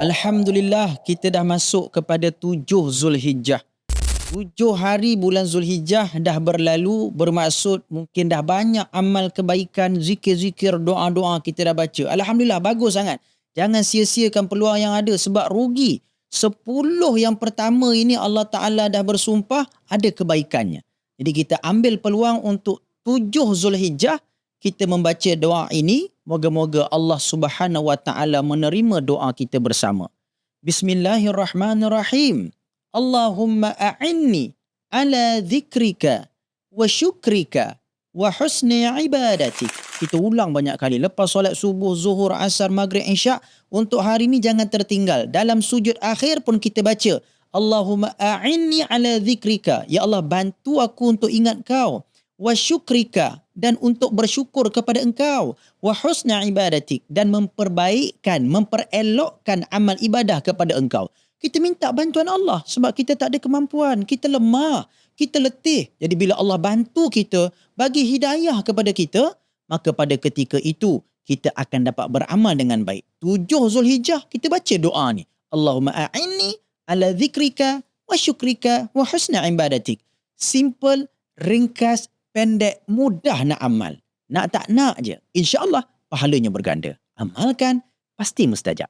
Alhamdulillah kita dah masuk kepada tujuh Zulhijjah. Tujuh hari bulan Zulhijjah dah berlalu bermaksud mungkin dah banyak amal kebaikan, zikir-zikir, doa-doa kita dah baca. Alhamdulillah bagus sangat. Jangan sia-siakan peluang yang ada sebab rugi. Sepuluh yang pertama ini Allah Ta'ala dah bersumpah ada kebaikannya. Jadi kita ambil peluang untuk tujuh Zulhijjah kita membaca doa ini Moga-moga Allah Subhanahu wa taala menerima doa kita bersama. Bismillahirrahmanirrahim. Allahumma a'inni ala dhikrika wa syukrika wa husni ibadatik. Kita ulang banyak kali lepas solat subuh, zuhur, asar, maghrib, isyak untuk hari ini jangan tertinggal. Dalam sujud akhir pun kita baca Allahumma a'inni ala dhikrika. Ya Allah bantu aku untuk ingat kau wa syukrika dan untuk bersyukur kepada engkau. Wa husna ibadatik. Dan memperbaikkan memperelokkan amal ibadah kepada engkau. Kita minta bantuan Allah sebab kita tak ada kemampuan. Kita lemah kita letih. Jadi bila Allah bantu kita bagi hidayah kepada kita maka pada ketika itu kita akan dapat beramal dengan baik. Tujuh Zulhijjah kita baca doa ni. Allahumma a'inni ala dhikrika wa syukrika wa husna ibadatik. Simple ringkas pendek, mudah nak amal. Nak tak nak je. InsyaAllah pahalanya berganda. Amalkan, pasti mustajab.